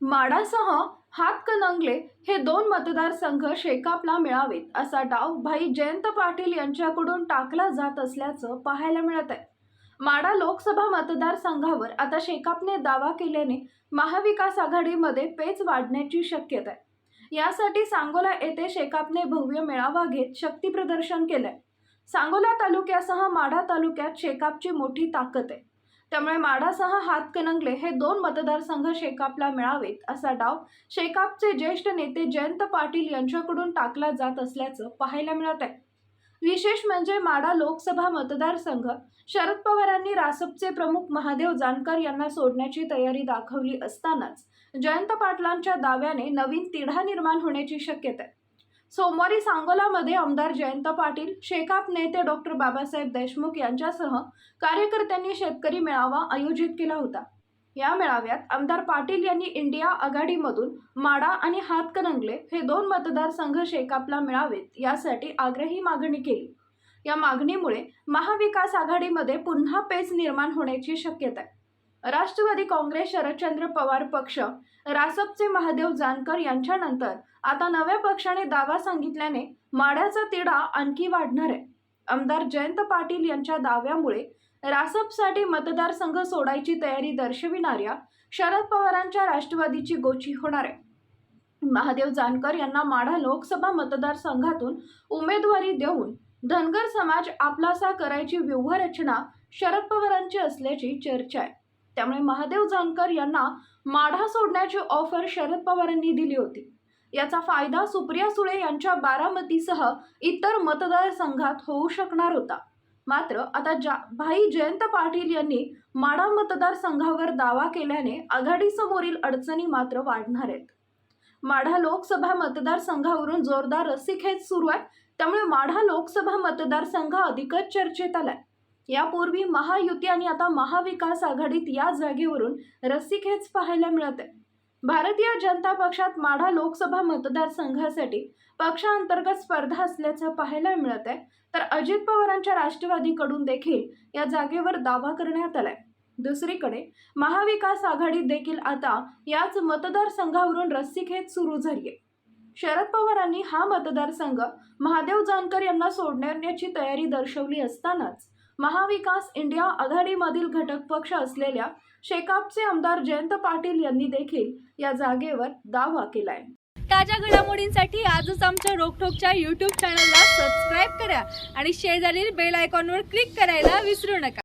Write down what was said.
माडासह हातकणंगले हे दोन मतदारसंघ शेकापला मिळावेत असा डाव भाई जयंत पाटील यांच्याकडून टाकला जात असल्याचं पाहायला मिळत आहे. माडा लोकसभा मतदारसंघावर आता शेकापने दावा केल्याने महाविकास आघाडीमध्ये पेच वाढण्याची शक्यता आहे. यासाठी सांगोला येथे शेकापने भव्य मेळावा घेत शक्ती प्रदर्शन केलंय. सांगोला तालुक्यासह माढा तालुक्यात शेकापची मोठी ताकद आहे. त्यामुळे माढासह हातकणंगले हे दोन मतदारसंघ शेकापला मिळावेत असा डाव शेकापचे ज्येष्ठ नेते जयंत पाटील यांच्याकडून टाकला जात असल्याचं पाहायला मिळत आहे. विशेष म्हणजे माडा लोकसभा मतदारसंघ शरद पवारांनी रासपचे प्रमुख महादेव जानकर यांना सोडण्याची तयारी दाखवली असतानाच जयंत पाटलांच्या दाव्याने नवीन तिढा निर्माण होण्याची शक्यता आहे. सोमवारी सांगोलामध्ये आमदार जयंत पाटील शेकाप नेते डॉक्टर बाबासाहेब देशमुख यांच्यासह कार्यकर्त्यांनी शेतकरी मेळावा आयोजित केला होता. या मेळाव्यात आमदार पाटील यांनी इंडिया आघाडीमधून माडा आणि हातकणंगले हे दोन मतदारसंघ शेकापला मिळावेत यासाठी आग्रही मागणी केली. या मागणीमुळे महाविकास आघाडीमध्ये पुन्हा पेच निर्माण होण्याची शक्यता आहे. राष्ट्रवादी काँग्रेस शरदचंद्र पवार पक्ष रासपचे महादेव जानकर यांच्यानंतर आता नव्या पक्षाने दावा सांगितल्याने माड्याचा तिढा आणखी वाढणार आहे. आमदार जयंत पाटील यांच्या दाव्यामुळे रासपसाठी मतदारसंघ सोडायची तयारी दर्शविणाऱ्या शरद पवारांच्या राष्ट्रवादीची गोची होणार आहे. महादेव जानकर यांना माढा लोकसभा मतदारसंघातून उमेदवारी देऊन धनगर समाज आपलासा करायची व्यूहरचना शरद पवारांची असल्याची चर्चा आहे. त्यामुळे महादेव जानकर यांना माढा सोडण्याची ऑफर शरद पवारांनी दिली होती. याचा फायदा सुप्रिया सुळे यांच्या बारामतीसह इतर मतदारसंघात होऊ शकणार होता. मात्र आता जा भाई जयंत पाटील यांनी माढा मतदारसंघावर दावा केल्याने आघाडीसमोरील अडचणी मात्र वाढणार आहेत. माढा लोकसभा मतदारसंघावरून जोरदार रस्सीखेच सुरू आहे त्यामुळे माढा लोकसभा मतदारसंघ अधिकच चर्चेत आलाय. यापूर्वी महायुती आणि आता महाविकास आघाडीत या जागेवरून रस्सीखेच पाहायला मिळत आहे. भारतीय जनता पक्षात माढा लोकसभा मतदारसंघासाठी पक्षांतर्गत स्पर्धा असल्याचं पाहायला मिळत आहे. तर अजित पवारांच्या राष्ट्रवादीकडून देखील या जागेवर दावा करण्यात आलाय. दुसरीकडे महाविकास आघाडीत देखील आता याच मतदारसंघावरून रस्सीखेच सुरू झाली आहे शरद पवारांनी हा मतदारसंघ महादेव जानकर यांना सोडण्याची तयारी दर्शवली असतानाच महाविकास इंडिया आघाडीमधील घटक पक्ष असलेल्या शेकापचे आमदार जयंत पाटील यांनी देखील या जागेवर दावा केलाय. ताज्या घडामोडींसाठी आजच आमच्या रोकठोकच्या यूट्यूब चॅनलला सबस्क्राईब करा आणि शेजारील बेल आयकॉनवर क्लिक करायला विसरू नका.